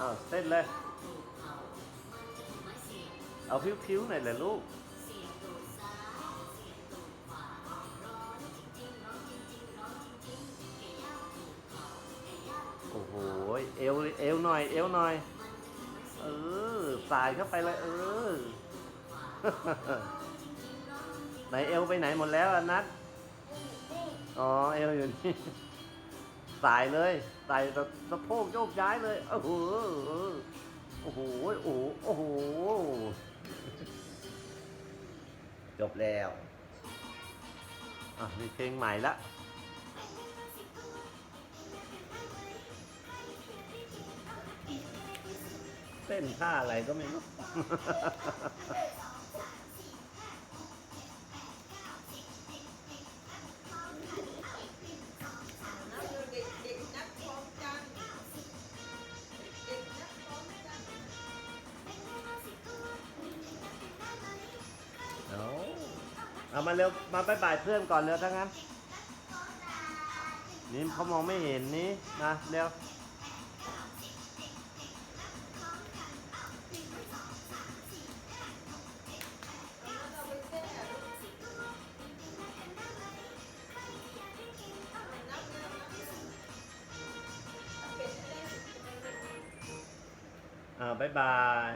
อ้าเต้นเลย เอาพิ้วๆหน่อยแหละลูกโอ้โห เอวเอวหน่อย เอวหน่อย เออ สายเข้าไปเลย เออ ไหนเอวไปไหนหมดแล้วนัทอ๋อ เอวอยู่นี่ สายเลยสายสะสะโพกโยกย้ายเลยโอ้โหโอ้โหโอ้โหโอ้โหจบแล้วอะมีเพลงใหม่ละเต้นท่าอะไรก็ไม่รู้ เอามาเร็ว มาบายบายเพื่อนก่อนเร็วถ้างั้น นี่เขามองไม่เห็นนี่มาเร็วเอ่าบายบาย